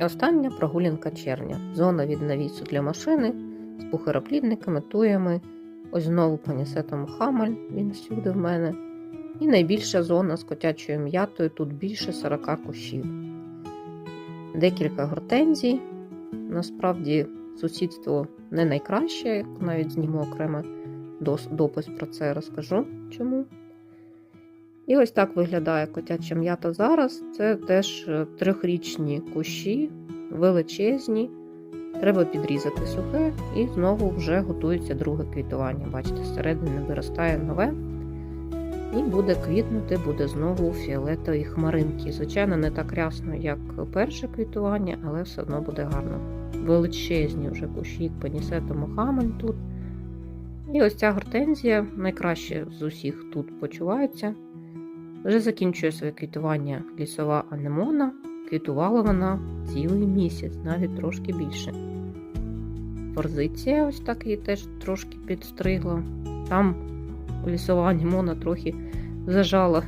Остання прогулянка червня. Зона від навісу для машини з пухароплідниками, туями. Ось знову панісетом хамаль, він всюди в мене. І найбільша зона з котячою м'ятою, тут більше 40 кущів. Декілька гортензій. Насправді сусідство не найкраще, навіть зніму окремо допис про це розкажу чому. І ось так виглядає котяча м'ята зараз. Це теж е, трьохрічні кущі, величезні. Треба підрізати сухе і знову вже готується друге квітування. Бачите, зсередини виростає нове. І буде квітнути, буде знову фіолетові хмаринки. Звичайно, не так рясно, як перше квітування, але все одно буде гарно. Величезні вже кущі панісетому хамель тут. І ось ця гортензія найкраще з усіх тут почувається. Вже закінчує своє квітування лісова анемона. Квітувала вона цілий місяць, навіть трошки більше. Форзиція ось так її теж трошки підстригла. Там лісова анемона трохи зажала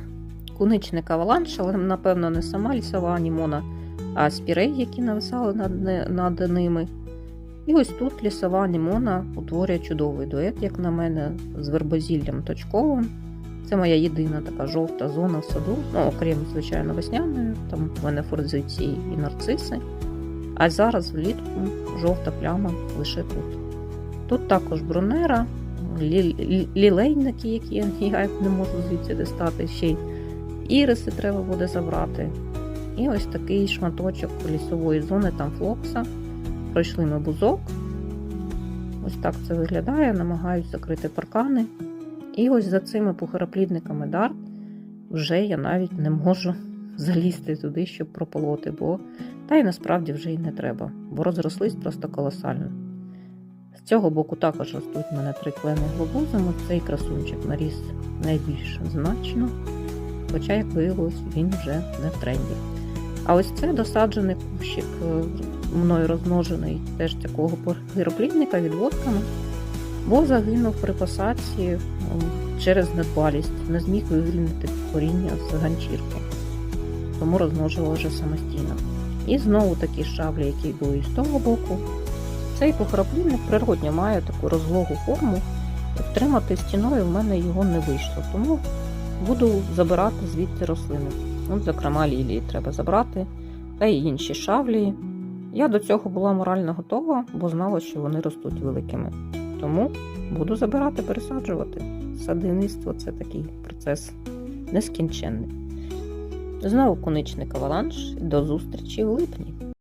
куничник аваланш, але, напевно, не сама лісова анемона, а спірей, які нависали над, над ними. І ось тут лісова анемона утворює чудовий дует, як на мене, з вербозіллям точковим. Це моя єдина така жовта зона в саду, ну, окрім, звичайно, весняної, там в мене форзиції і нарциси. А зараз влітку жовта пляма лише тут. Тут також брунера, лі- лі- лілейники, які я не можу звідси дістати, ще й іриси треба буде забрати. І ось такий шматочок лісової зони, там флокса. Пройшли ми бузок. Ось так це виглядає, намагаюсь закрити паркани. І ось за цими пухароплідниками дарт вже я навіть не можу залізти туди, щоб прополоти, бо та й насправді вже й не треба, бо розрослись просто колосально. З цього боку також ростуть в мене три клени глобузами. Цей красунчик наріс найбільш значно, хоча, як виявилось, він вже не в тренді. А ось це досаджений кущик е, мною розмножений теж такого пухароплідника відводками бо загинув при посадці через недбалість, не зміг вивільнити коріння з ганчірки, тому розмножував вже самостійно. І знову такі шаблі, які були і з того боку. Цей похороплівник природньо має таку розлогу форму. Втримати стіною в мене його не вийшло, тому буду забирати звідти рослини. От, зокрема, лілії треба забрати, та й інші шавлі. Я до цього була морально готова, бо знала, що вони ростуть великими. Тому буду забирати, пересаджувати. Садівництво це такий процес нескінченний. Знову коничник аваланш. До зустрічі в липні.